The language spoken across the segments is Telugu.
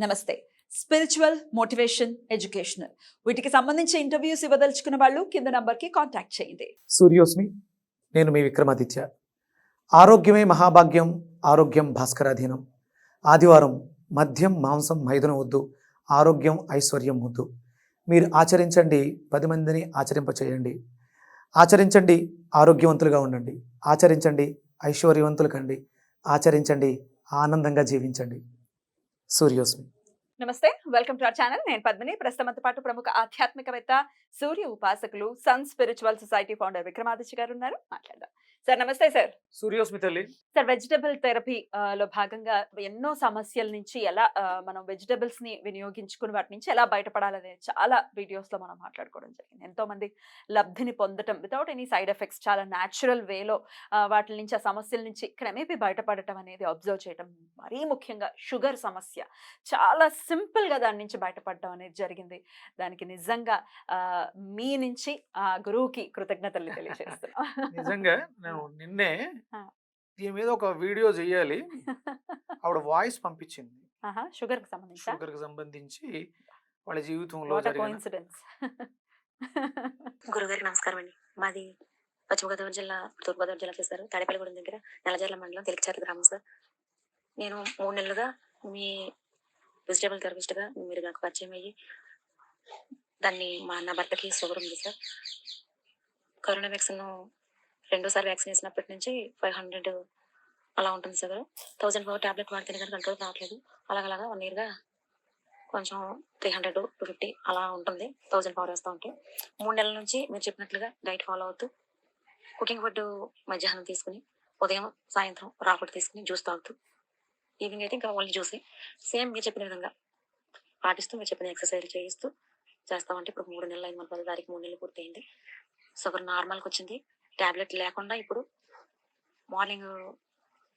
నమస్తే. స్పిరిచువల్ మోటివేషన్ ఎడ్యుకేషనల్ వీటికి సంబంధించి ఇంటర్వ్యూస్ ఇవ్వదలుచుకున్న వాళ్ళు కింద నంబర్కి కాంటాక్ట్ చేయండి. సూర్యోస్మి నేను మీ విక్రమాదిత్య. ఆరోగ్యమే మహాభాగ్యం ఆరోగ్యం భాస్కరాధీనం. ఆదివారం మద్యం మాంసం మైదనం వద్దు ఆరోగ్యం ఐశ్వర్యం వద్దు. మీరు ఆచరించండి పది మందిని ఆచరింపచేయండి. ఆచరించండి ఆరోగ్యవంతులుగా ఉండండి. ఆచరించండి ఐశ్వర్యవంతులు కండి. ఆచరించండి ఆనందంగా జీవించండి. సూర్యోస్మి నమస్తే వెల్కమ్ టు అవర్ ఛానల్. నేను పద్మిని. ప్రస్తుతంతో పాటు ప్రముఖ ఆధ్యాత్మికవేత్త సూర్య ఉపాసకులు sun spiritual society founder Vikramaditya గారు ఉన్నారు. మాట్లాడదాం. సార్ నమస్తే సార్. సూర్యోస్మి తల్లి సార్ వెజిటబుల్ థెరపీ లో భాగంగా ఎన్నో సమస్యల నుంచి ఎలా మనం వెజిటబుల్స్ని వినియోగించుకుని వాటి నుంచి ఎలా బయటపడాలనే చాలా వీడియోస్లో మనం మాట్లాడుకోవడం జరిగింది. ఎంతో మంది లబ్ధిని పొందటం వితౌట్ ఎనీ సైడ్ ఎఫెక్ట్స్ చాలా న్యాచురల్ వేలో వాటి నుంచి ఆ సమస్యల నుంచి క్రమేపీ బయటపడటం అనేది అబ్జర్వ్ చేయటం మరీ ముఖ్యంగా షుగర్ సమస్య. చాలా సింపుల్గా దాని నుంచి బయటపడటం అనేది జరిగింది. దానికి నిజంగా మీ నుంచి ఆ గురువుకి కృతజ్ఞతలు తెలియజేస్తున్నాం. నిజంగా నిన్నే. దీని మీద ఒక వీడియో చేయాలి ఆవిడ వాయిస్ పంపించింది. షుగర్కి సంబంధించి? షుగర్కి సంబంధించి వాళ్ళ జీవితంలో గురుగారికి నమస్కారం అండి. మాది పశ్చిమ గోదావరి జిల్లా తూర్పుగోదావరి జిల్లా చేశారు తాడేపల్లిగూడెం దగ్గర నెలజర్ల మండలం తెలికచార్ల గ్రామం సార్. నేను మూడు నెలలుగా మీ వెజిటేబుల్ థెరపిస్ట్గా మీరు నాకు పరిచయం అయ్యి దాన్ని మా నా భర్తకి షుగర్ ఉంది సార్. కరోనా వ్యాక్సిన్ రెండోసారి వ్యాక్సిన్ వేసినప్పటి నుంచి ఫైవ్ హండ్రెడ్ అలా ఉంటుంది సార్. థౌసండ్ ఫోర్ టాబ్లెట్ వాడితేనే కానీ కంట్రోల్ రావట్లేదు. అలాగలాగా వన్ ఇయర్గా కొంచెం త్రీ హండ్రెడ్ టూ ఫిఫ్టీ అలా ఉంటుంది థౌసండ్ పవర్ వేస్తూ ఉంటే. మూడు నెలల నుంచి మీరు చెప్పినట్లుగా డైట్ ఫాలో అవుతూ కుకింగ్ ఫుడ్ మధ్యాహ్నం తీసుకుని ఉదయం సాయంత్రం రాఫుడ్ తీసుకుని జ్యూస్ తాగుతూ ఈవినింగ్ అయితే ఇంకా ఓన్లీ జ్యూసే. సేమ్ మీరు చెప్పిన విధంగా పాటిస్తూ మీరు చెప్పిన ఎక్సర్సైజ్ చేయిస్తూ చేస్తామంటే ఇప్పుడు మూడు నెలలు అయింది. మన పదో తారీఖు మూడు నెలలు పూర్తయింది. షుగర్ నార్మల్కి వచ్చింది టాబ్లెట్ లేకుండా ఇప్పుడు మార్నింగ్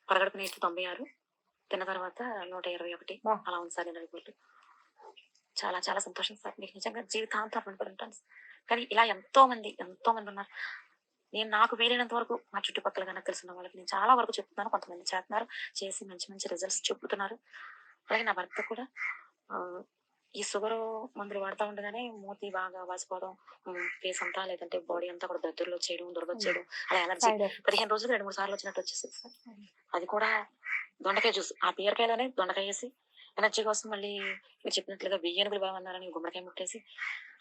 పరగడుపు నీటి తొంభై ఆరు తిన్న తర్వాత నూట ఇరవై ఒకటి. అలా ఉంది సార్ నేను రిపోర్ట్. చాలా చాలా సంతోషం సార్. మీకు నిజంగా జీవితాంతం రుణపడి ఉంటాను సార్. కానీ ఇలా ఎంతో మంది ఎంతో మంది ఉన్నారు. నేను నాకు వీలైనంత వరకు మా చుట్టుపక్కల కన్నా తెలిసిన వాళ్ళకి నేను చాలా వరకు చెప్తున్నాను. కొంతమంది చేస్తున్నారు. చేసి మంచి మంచి రిజల్ట్స్ చెబుతున్నారు అలాగే నా భర్త కూడా ఈ షుగర్ మందులు వాడుతూ ఉండగానే మూతి బాగా వాసిపోవడం ఫేస్ అంతా లేదంటే బాడీ అంతా కూడా దద్దుర్లు వచ్చేయడం దురదొచ్చేయడం అలా ఎలర్జీ పదిహేను రోజులు రెండు మూడు సార్లు వచ్చినట్టు వచ్చేసింది సార్. అది కూడా దొండకాయ జ్యూస్. ఆ బీరకాయలోనే దొండకాయ వేసి ఎనర్జీ కోసం మళ్ళీ మీరు చెప్పినట్లుగా బియ్యనుగులు బాగున్నారని గుమ్మడికాయ ముట్టేసి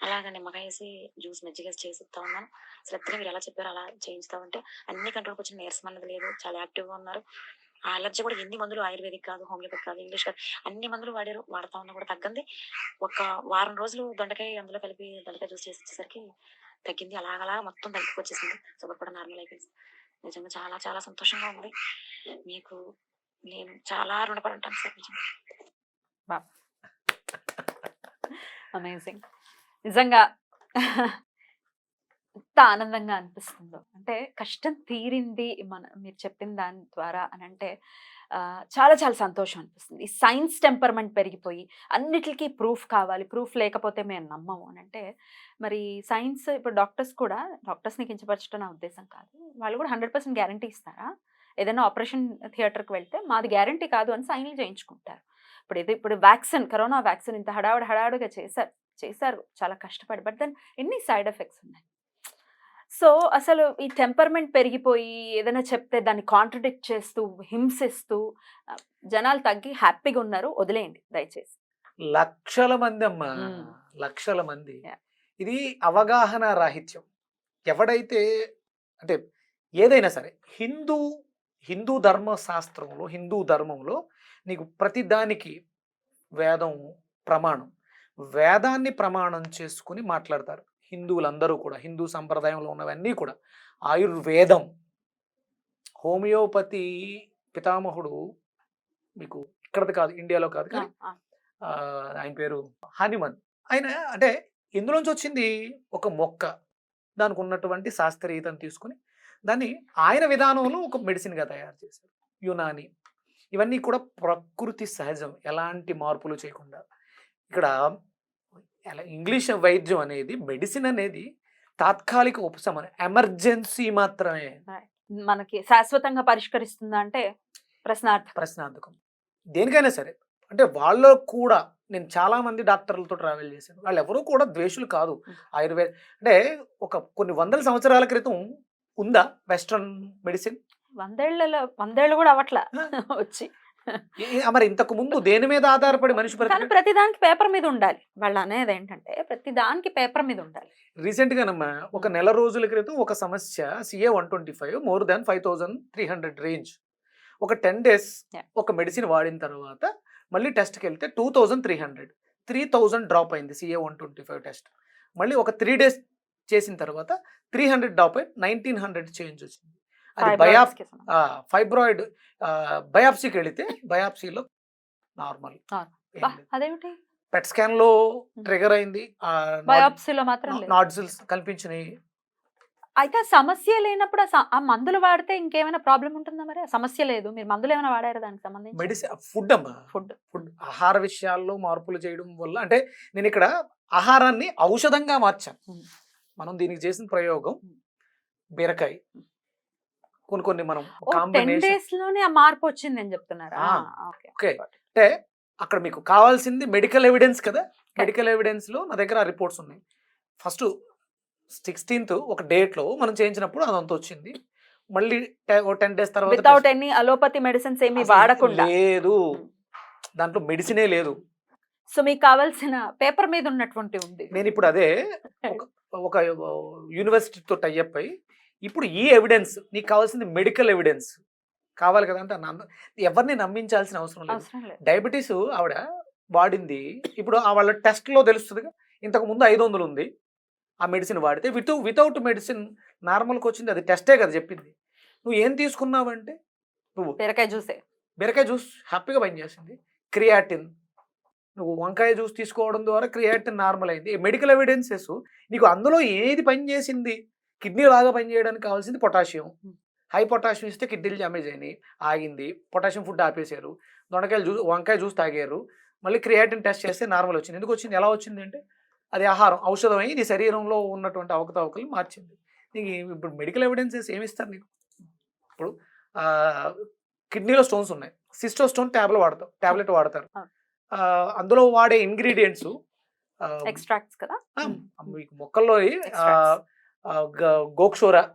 అలాగా నిమ్మకాయ వేసి జ్యూస్ మజ్జిగ వేసి చేసి ఇస్తా ఉన్నాను శ్రద్ధగా మీరు ఎలా చెప్పారో అలా చేయించుతా ఉంటే అన్ని కంట్రోల్కి వచ్చిన నీరసం అన్నది లేదు. చాలా యాక్టివ్గా ఉన్నారు. ఆ అలర్జీ కూడా ఎన్ని మందులు? ఆయుర్వేదిక్ కాదు హోమియోపతి కాదు ఇంగ్లీష్ కాదు అన్ని మందులు వాడారు. వాడతా ఉన్నా కూడా తగ్గింది. ఒక వారం రోజులు దొండకాయ అందులో కలిపి దొండకాయ జ్యూస్ చేసి ఇచ్చేసరికి తగ్గింది. అలాగలా మొత్తం తగ్గిపోయి వచ్చేసింది. షుగర్ కూడా నార్మల్ అయిపోయింది. నిజంగా చాలా చాలా సంతోషంగా ఉంది. మీకు నేను చాలా రుణపడి ఉంటాను సార్ నిజంగా. అమేజింగ్ నిజంగా. ఎంత ఆనందంగా అనిపిస్తుందో. అంటే కష్టం తీరింది మన మీరు చెప్పిన దాని ద్వారా అని అంటే చాలా చాలా సంతోషం అనిపిస్తుంది. ఈ సైన్స్ టెంపర్మెంట్ పెరిగిపోయి అన్నిటికీ ప్రూఫ్ కావాలి ప్రూఫ్ లేకపోతే మేము నమ్మము అని అంటే మరి సైన్స్ ఇప్పుడు డాక్టర్స్ కూడా డాక్టర్స్ని కించపరచడం నా ఉద్దేశం కాదు. వాళ్ళు కూడా హండ్రెడ్ పర్సెంట్ గ్యారంటీ ఇస్తారా? ఏదైనా ఆపరేషన్ థియేటర్కి వెళ్తే మాది గ్యారంటీ కాదు అని సైన్లు చేయించుకుంటారు. ఇప్పుడు ఇది ఇప్పుడు వ్యాక్సిన్ కరోనా వ్యాక్సిన్ ఇంత హడావుడి హడావుడిగా చేశారు చేశారు చాలా కష్టపడి బట్ దెన్ ఎన్ని సైడ్ ఎఫెక్ట్స్ ఉన్నాయి? సో అసలు ఈ టెంపర్మెంట్ పెరిగిపోయి ఏదైనా చెప్తే దాన్ని కాంట్రడిక్ట్ చేస్తూ హింసిస్తూ జనాలు తగ్గి హ్యాపీగా ఉన్నారు వదిలేయండి దయచేసి. లక్షల మంది అమ్మా మ్మ్. లక్షల మంది. ఇది అవగాహన రాహిత్యం. ఎవడైతే అంటే ఏదైనా సరే హిందూ హిందూ ధర్మ శాస్త్రంలో హిందూ ధర్మంలో నీకు ప్రతి దానికి వేదం ప్రమాణం. వేదాన్ని ప్రమాణం చేసుకుని మాట్లాడతారు. హిందువులందరూ కూడా హిందూ సంప్రదాయంలో ఉన్నవన్నీ కూడా ఆయుర్వేదం. హోమియోపతి పితామహుడు మీకు ఇక్కడది కాదు ఇండియాలో కాదు కానీ ఆయన పేరు హనుమన్. ఆయన అంటే ఇందులోంచి వచ్చింది ఒక మొక్క. దానికి ఉన్నటువంటి శాస్త్రీయతను తీసుకుని దాన్ని ఆయన విధానంలో ఒక మెడిసిన్గా తయారు చేశారు. యునాని. ఇవన్నీ కూడా ప్రకృతి సహజం ఎలాంటి మార్పులు చేయకుండా. ఇక్కడ ఎలా ఇంగ్లీష్ వైద్యం అనేది మెడిసిన్ అనేది తాత్కాలిక ఉపశమనం ఎమర్జెన్సీ మాత్రమే. మనకి శాశ్వతంగా పరిష్కరిస్తుందా అంటే ప్రశ్నార్థం ప్రశ్నార్థకం. దేనికైనా సరే అంటే వాళ్ళు కూడా నేను చాలా మంది డాక్టర్లతో ట్రావెల్ చేశాను. వాళ్ళు ఎవరు కూడా ద్వేషులు కాదు. ఆయుర్వేద అంటే ఒక కొన్ని వందల సంవత్సరాల క్రితం ఉందా వెస్ట్రన్ మెడిసిన్? వందేళ్ళలో వందేళ్ళు కూడా అవట్లా వచ్చి. మరి ఇంతకు ముందు దేని మీద ఆధారపడి మనిషి కానీ బ్రతికాడు? ప్రతి దానికి పేపర్ మీద ఉండాలి. వాళ్ళు అనేది ఏంటంటే ప్రతి దానికి పేపర్ మీద ఉండాలి. రీసెంట్ గానమ్మా ఒక నెల రోజుల క్రితం ఒక సమస్య CA one twenty five more than five thousand three hundred range. ఒక టెన్ డేస్. ఒక మెడిసిన్ వాడిన తర్వాత మళ్ళీ టెస్ట్కి వెళ్తే two thousand three hundred. Three thousand drop అయింది CA one twenty five test. మళ్ళీ ఒక త్రీ డేస్ చేసిన తర్వాత త్రీ హండ్రెడ్ డ్రాప్ అయి నైన్టీన్ హండ్రెడ్ చేంజ్ వచ్చింది. అది బయాప్. ఫైబ్రాయిడ్ బయాప్సీకి వెళితే బయాప్సీలో నార్మల్ అదేమిటి? పెట్ స్కాన్లో ట్రిగర్ అయింది. బయోప్సీలో మాత్రం. నాడ్జిల్స్ కనిపించినాయి అయితే సమస్య లేనప్పుడు ఆ మందులు వాడితే ఇంకేమైనా ప్రాబ్లం ఉంటుందా మరి? సమస్య లేదు. మీరు మందులు ఏమైనా వాడారా దానికి సంబంధించి? మెడిసిన్ ఫుడ్ అమ్మా. ఫుడ్. ఫుడ్ ఆహార విషయాల్లో మార్పులు చేయడం వల్ల అంటే నేను ఇక్కడ ఆహారాన్ని ఔషధంగా మార్చాను. మనం దీనికి చేసిన ప్రయోగం. బీరకాయ. కొన్ని కొన్ని మనం డేస్లోనే ఆ మార్పు వచ్చింది అని చెప్తున్నారా. ఓకే. అంటే అక్కడ మీకు కావాల్సింది మెడికల్ ఎవిడెన్స్ కదా? మెడికల్ ఎవిడెన్స్లో నా దగ్గర రిపోర్ట్స్ ఉన్నాయి. ఫస్ట్ సిక్స్టీన్త్ ఒక డేట్లో మనం చేయించినప్పుడు అదంతా వచ్చింది. మళ్ళీ టెన్ డేస్ తర్వాత వితౌట్ ఎనీ అలోపతి మెడిసిన్స్ ఏమి వాడకుండా. లేదు. దాంట్లో మెడిసినే లేదు. సో మీకు కావాల్సిన పేపర్ మీద ఉన్నటువంటి ఉంది నేను ఇప్పుడు అదే ఒక- యూనివర్సిటీతో టైఅప్ అయి ఇప్పుడు ఈ ఎవిడెన్స్ నీకు కావాల్సింది మెడికల్ ఎవిడెన్స్. కావాలి కదా అంటే నన్ను ఎవరిని నమ్మించాల్సిన అవసరం లేదు. డయాబెటీస్ ఆవిడ వాడింది. ఇప్పుడు ఆ వాళ్ళ టెస్ట్లో తెలుస్తుంది ఇంతకు ముందు ఐదు వందలు ఉంది. ఆ మెడిసిన్ వాడితే విత్ వితౌట్ మెడిసిన్ నార్మల్కి వచ్చింది. అది టెస్టే కదా చెప్పింది. నువ్వు ఏం తీసుకున్నావంటే నువ్వు బీరకాయ జ్యూసే. బీరకాయ జ్యూస్ హ్యాపీగా పనిచేసింది క్రియాటిన్. నువ్వు వంకాయ జ్యూస్ తీసుకోవడం ద్వారా క్రియాటిన్ నార్మల్ అయింది. మెడికల్ ఎవిడెన్సెస్ నీకు అందులో ఏది పనిచేసింది కిడ్నీ బాగా పనిచేయడానికి కావాల్సింది పొటాషియం. హై పొటాషియం ఇస్తే కిడ్నీలు డ్యామేజ్ అయినాయి ఆగింది. పొటాషియం ఫుడ్ ఆపేశారు. దొండకాయలు జ్యూస్ వంకాయ జ్యూస్ తాగారు. మళ్ళీ క్రియాటిన్ టెస్ట్ చేస్తే నార్మల్ వచ్చింది. ఎందుకు వచ్చింది? ఎలా వచ్చింది అంటే అది ఆహారం ఔషధం అయ్యి నీ శరీరంలో ఉన్నటువంటి అవకతవకలు మార్చింది. నీకు ఇప్పుడు మెడికల్ ఎవిడెన్సెస్ ఏమి ఇస్తారు నీకు? ఇప్పుడు కిడ్నీలో స్టోన్స్ ఉన్నాయి. సిస్టో స్టోన్ ట్యాబ్లెట్ వాడతాం ట్యాబ్లెట్ వాడతారు. అందులో వాడే ఇంగ్రీడియంట్స్ ఎక్స్ట్రాక్ట్స్ కదా? మీకు మొక్కల్లో. గోక్షోర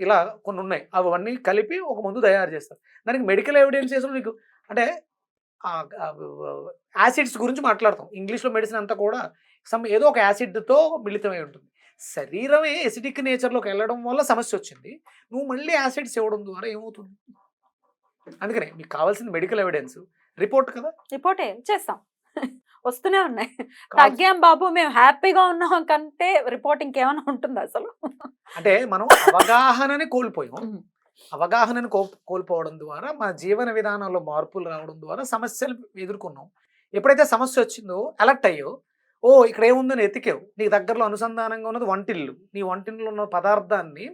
ఇలా కొన్ని ఉన్నాయి అవన్నీ కలిపి ఒక మందు తయారు చేస్తారు. దానికి మెడికల్ ఎవిడెన్సెస్ నీకు అంటే యాసిడ్స్ గురించి మాట్లాడతాం. ఇంగ్లీష్లో మెడిసిన్ అంతా కూడా సమ్ ఏదో ఒక యాసిడ్తో మిళితమై ఉంటుంది. శరీరమే ఎసిడిక్ నేచర్లోకి వెళ్ళడం వల్ల సమస్య వచ్చింది. నువ్వు మళ్ళీ యాసిడ్స్ ఇవ్వడం ద్వారా ఏమవుతుంది? అందుకనే మీకు కావాల్సింది మెడికల్ ఎవిడెన్స్. రిపోర్ట్ కదా? రిపోర్టే చేస్తాం. వస్తూనే ఉన్నాయి. తగ్గాం బాబు మేము హ్యాపీగా ఉన్నాం కంటే రిపోర్ట్ ఇంకేమైనా ఉంటుందా అసలు? అంటే మనం అవగాహనని కోల్పోయాం. అవగాహనను కోల్పోవడం ద్వారా మన జీవన విధానంలో మార్పులు రావడం ద్వారా సమస్యలు ఎదుర్కొన్నాం. ఎప్పుడైతే సమస్య వచ్చిందో అలర్ట్ అయ్యో ఓ ఇక్కడ ఏముందని ఎతికావు. నీకు దగ్గరలో అనుసంధానంగా ఉన్నది వంటిల్లు. నీ వంటిల్లో ఉన్న పదార్థాన్ని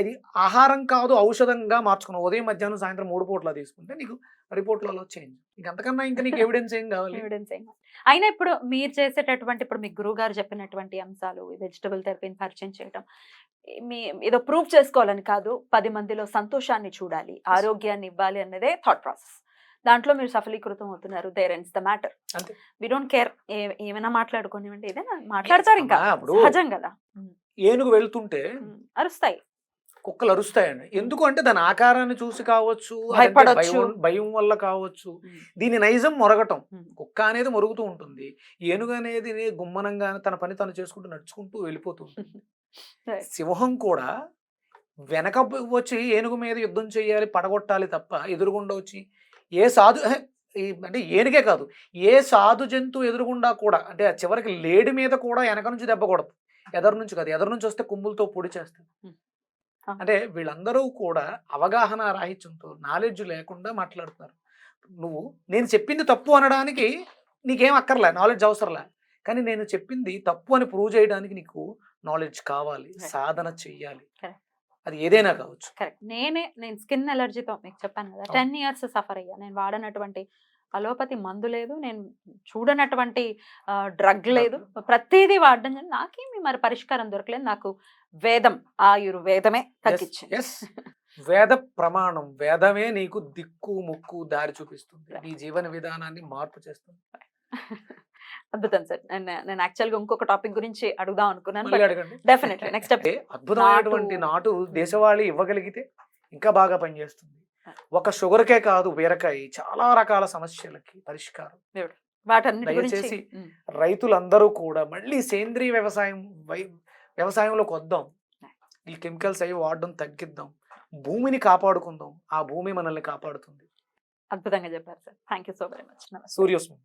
అది ఆహారం కాదు ఔషధంగా మార్చుకున్నావు. ఉదయం మధ్యాహ్నం సాయంత్రం మూడు పూట్ల తీసుకుంటే నీకు రిపోర్ట్లలో చేంజ్. ఇంక అంతకన్నా ఇంకా నీకు ఎవిడెన్స్ ఏం కావాలి? ఎవిడెన్స్ ఏం. అయినా ఇప్పుడు మీరు చేసేటటువంటి ఇప్పుడు మీ గురువు గారు చెప్పినటువంటి అంశాలు వెజిటబుల్ థెరపీని పరిచయం చేయడం మీ ఏదో ప్రూవ్ చేసుకోవాలని కాదు. పది మందిలో సంతోషాన్ని చూడాలి ఆరోగ్యాన్ని ఇవ్వాలి అన్నదే థాట్ ప్రాసెస్ దాంట్లో మీరు సఫలీకృతం అవుతున్నారు. There ends the matter. We don't care ఏమైనా మాట్లాడుకోనివ్వండి ఏదైనా మాట్లాడతారు ఇంకా. సహజం కదా. ఏనుగు వెళ్తుంటే అరుస్తాయి. కుక్కలు అరుస్తాయండి ఎందుకు అంటే దాని ఆకారాన్ని చూసి కావచ్చు. భయం వల్ల కావచ్చు. దీని నైజం మొరగటం. కుక్క అనేది మొరుగుతూ ఉంటుంది. ఏనుగు అనేది గుమ్మనంగా తన పని తను చేసుకుంటూ నడుచుకుంటూ వెళ్ళిపోతూ ఉంటుంది Right. సింహం కూడా వెనక వచ్చి ఏనుగు మీద యుద్ధం చేయాలి పడగొట్టాలి తప్ప ఎదురుగుండా వచ్చి ఏ సాధు అంటే ఏనుగే కాదు. ఏ సాధు జంతువు ఎదురుగుండా కూడా అంటే చివరికి లేడి మీద కూడా వెనక నుంచి దెబ్బ కొడదు ఎదరు నుంచి కాదు. ఎదరు నుంచి వస్తే కుమ్ములతో పొడి చేస్తుంది. అంటే వీళ్ళందరూ కూడా అవగాహన రాహిత్యంతో నాలెడ్జ్ లేకుండా మాట్లాడుతున్నారు. నువ్వు నేను చెప్పింది తప్పు అనడానికి నీకేం అక్కర్లే నాలెడ్జ్ అవసరంలే. కానీ నేను చెప్పింది తప్పు అని ప్రూవ్ చేయడానికి నీకు నాలెడ్జ్ కావాలి. సాధన చెయ్యాలి. అది ఏదైనా కావచ్చు. కరెక్ట్. నేనే నేను స్కిన్ ఎలర్జీతో మీకు చెప్పాను కదా. టెన్ ఇయర్స్ సఫర్ అయ్యా. నేను వాడనటువంటి అలోపతి మందు లేదు నేను చూడనటువంటి డ్రగ్ లేదు. ప్రతిదీ వాడడం. నాకేమి మరి పరిష్కారం దొరకలేదు. నాకు వేదం ఆయుర్వేదమే తగ్గించింది వేద ప్రమాణం వేదమే నీకు దిక్కు ముక్కు దారి చూపిస్తుంది. నీ జీవన విధానాన్ని మార్పు చేస్తుంది. అద్భుతం సార్. నేను యాక్చువల్గా ఇంకొక టాపిక్ గురించి అడుగుదాం అనుకున్నాను డెఫినెట్లీ. నెక్స్ట్ అద్భుతమైనటువంటి నాటు దేశవాళీ ఇవ్వగలిగితే ఇంకా బాగా పనిచేస్తుంది. ఒక షుగర్కే కాదు బీరకాయ చాలా రకాల సమస్యలకి పరిష్కారం. దయచేసి రైతులందరూ కూడా మళ్ళీ సేంద్రీయ వ్యవసాయం వ్యవసాయంలోకి వద్దాం ఈ కెమికల్స్ అవి వాడడం తగ్గిద్దాం. భూమిని కాపాడుకుందాం. ఆ భూమి మనల్ని కాపాడుతుంది. అద్భుతంగా చెప్పారు sir. Thank you so very much. సూర్యోస్మి.